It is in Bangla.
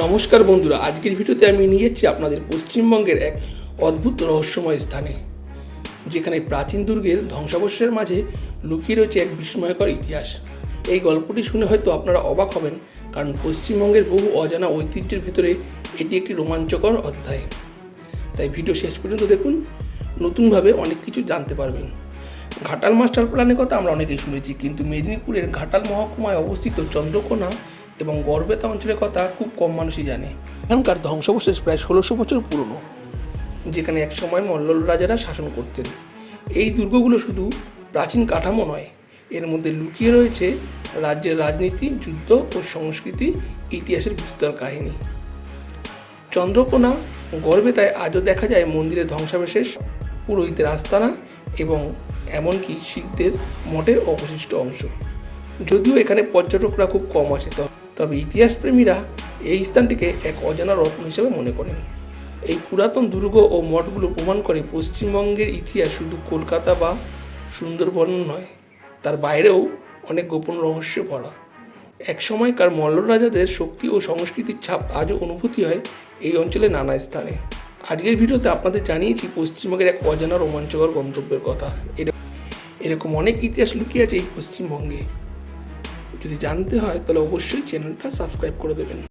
নমস্কার বন্ধুরা, আজকের ভিডিওতে আমি নিয়ে যাচ্ছি আপনাদের পশ্চিমবঙ্গের এক অদ্ভুত রহস্যময় স্থানে, যেখানে প্রাচীন দুর্গের ধ্বংসাবশেষের মাঝে লুকিয়ে রয়েছে এক বিস্ময়কর ইতিহাস। এই গল্পটি শুনে হয়তো আপনারা অবাক হবেন, কারণ পশ্চিমবঙ্গের বহু অজানা ঐতিহ্যের ভেতরে এটি একটি রোমাঞ্চকর অধ্যায়। তাই ভিডিও শেষ পর্যন্ত দেখুন, নতুনভাবে অনেক কিছু জানতে পারবেন। ঘাটাল মাস্টার প্ল্যানের কথা আমরা অনেকেই শুনেছি, কিন্তু মেদিনীপুরের ঘাটাল মহকুমায় অবস্থিত চন্দ্রকোনা এবং গড়বেতা অঞ্চলের কথা খুব কম মানুষই জানে। এখানকার ধ্বংসাবশেষ প্রায় ষোলোশো বছর পুরনো। যেখানে একসময় মল্ল রাজারা শাসন করতেন। এই দুর্গগুলো শুধু প্রাচীন কাঠামো নয় এর মধ্যে লুকিয়ে রয়েছে রাজ্যের রাজনীতি যুদ্ধ ও সংস্কৃতি ইতিহাসের বিস্তর কাহিনী। চন্দ্রকোনা গর্বেতায় আজও দেখা যায় মন্দিরের ধ্বংসাবশেষ পুরোহিতের আস্তানা এবং এমনকি শিখদের মঠের অবশিষ্ট অংশ। যদিও এখানে পর্যটকরা খুব কম আসে ত- তবে ইতিহাসপ্রেমীরা এই স্থানটিকে এক অজানা রত্ন হিসেবে মনে করেন। এই পুরাতন দুর্গ ও মঠগুলো প্রমাণ করে পশ্চিমবঙ্গের ইতিহাস শুধু কলকাতা বা সুন্দরবন নয়, তার বাইরেও অনেক গোপন রহস্য ভরা। এক সময়কার মল্ল রাজাদের শক্তি ও সংস্কৃতির ছাপ আজও অনুভূতি হয় এই অঞ্চলে নানা স্থানে। আজকের ভিডিওতে আপনাদের জানিয়েছি পশ্চিমবঙ্গের এক অজানা রোমাঞ্চকর গন্তব্যের কথা। এরকম অনেক ইতিহাস লুকিয়ে আছে এই পশ্চিমবঙ্গে। যদি জানতে হয় তাহলে অবশ্যই চ্যানেলটা সাবস্ক্রাইব করে দেবেন।